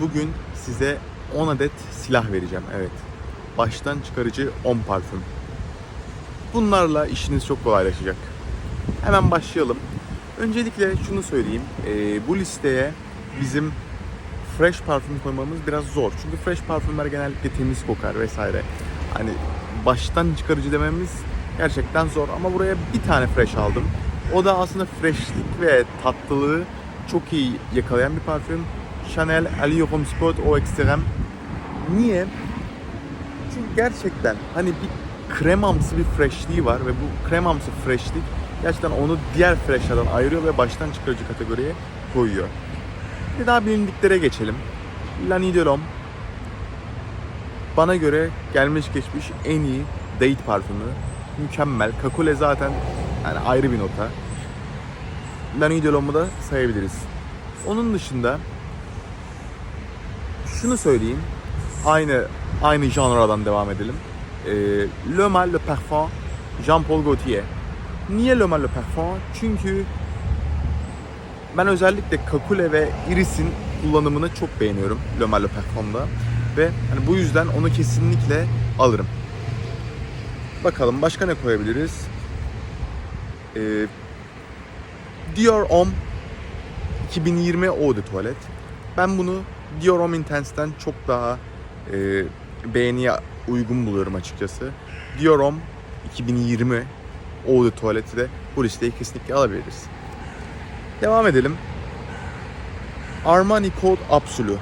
Bugün size 10 adet silah vereceğim. Evet. Baştan çıkarıcı 10 parfüm. Bunlarla işiniz çok kolaylaşacak. Hemen başlayalım. Öncelikle şunu söyleyeyim. Ee, bu listeye bizim fresh parfüm koymamız biraz zor. Çünkü fresh parfümler genellikle temiz kokar vesaire. Hani baştan çıkarıcı dememiz gerçekten zor. Ama buraya bir tane fresh aldım. O da aslında freshlik ve tatlılığı çok iyi yakalayan bir parfüm. Chanel Homme Spot Eau Extreme. Niye? Çünkü gerçekten hani bir kremamsı bir freshliği var ve bu kremamsı freshlik gerçekten onu diğer freshlerden ayırıyor ve baştan çıkarıcı kategoriye koyuyor. Bir daha bilindiklere geçelim. Lani de L'Homme bana göre gelmiş geçmiş en iyi date parfümü. Mükemmel. Kakule zaten yani ayrı bir nota. Lani de L'Homme'u da sayabiliriz. Onun dışında şunu söyleyeyim. Aynı aynı janradan devam edelim. Ee, Le Mal Le Parfum Jean-Paul Gaultier. Niye Le Mal Le Parfum? Çünkü ben özellikle Kakule ve Iris'in kullanımını çok beğeniyorum Le Mal Le Parfum'da. Ve hani bu yüzden onu kesinlikle alırım. Bakalım başka ne koyabiliriz? Ee, Dior Homme 2020 Eau de Toilette. Ben bunu Dior Intense'den çok daha e, beğeniye uygun buluyorum açıkçası. Dior Homme 2020 Eau de Toilette'i de bu listeyi kesinlikle alabiliriz. Devam edelim. Armani Code Absolu.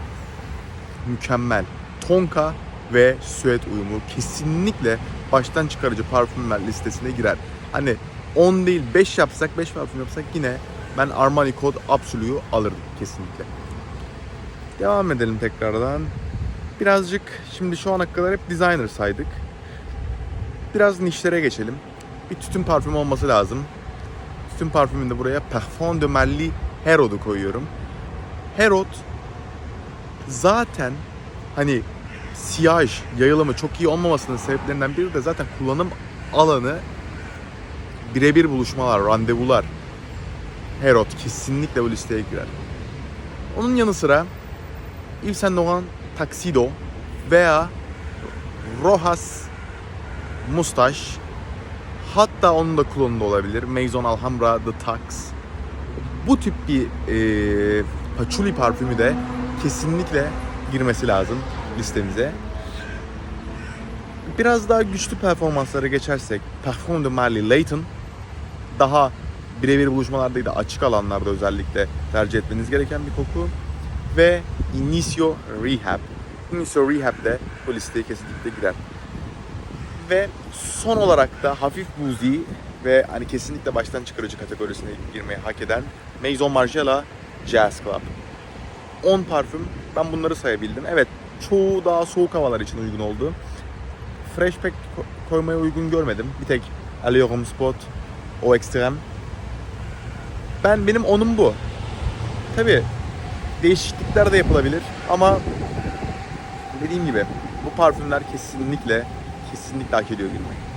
Mükemmel. Tonka ve süet uyumu kesinlikle baştan çıkarıcı parfümler listesine girer. Hani 10 değil 5 yapsak 5 parfüm yapsak yine ben Armani Code Absolu'yu alırdım kesinlikle. Devam edelim tekrardan. Birazcık şimdi şu ana kadar hep designer saydık. Biraz nişlere geçelim. Bir tütün parfüm olması lazım. Tütün parfümünde buraya Parfum de Marly Herod'u koyuyorum. Herod zaten hani siyaj, yayılımı çok iyi olmamasının sebeplerinden biri de zaten kullanım alanı birebir buluşmalar, randevular. Herod kesinlikle bu listeye girer. Onun yanı sıra Yves Saint Laurent Tuxedo veya Rojas Mustache hatta onun da klonu olabilir. Maison Alhambra The Tux. Bu tip bir e, patchouli parfümü de kesinlikle girmesi lazım listemize. Biraz daha güçlü performanslara geçersek Parfum de Marly Layton daha birebir buluşmalarda değil de açık alanlarda özellikle tercih etmeniz gereken bir koku. Ve Inicio Rehab. Inicio Rehab de bu listeye kesinlikle girer. Ve son olarak da hafif boozy ve hani kesinlikle baştan çıkarıcı kategorisine girmeyi hak eden Maison Margiela Jazz Club. 10 parfüm ben bunları sayabildim. Evet çoğu daha soğuk havalar için uygun oldu. Fresh pek ko- koymaya uygun görmedim. Bir tek Homme Spot, o ekstrem. Ben benim onum bu. Tabi değişiklikler de yapılabilir ama dediğim gibi bu parfümler kesinlikle kesinlikle hak ediyor girmek.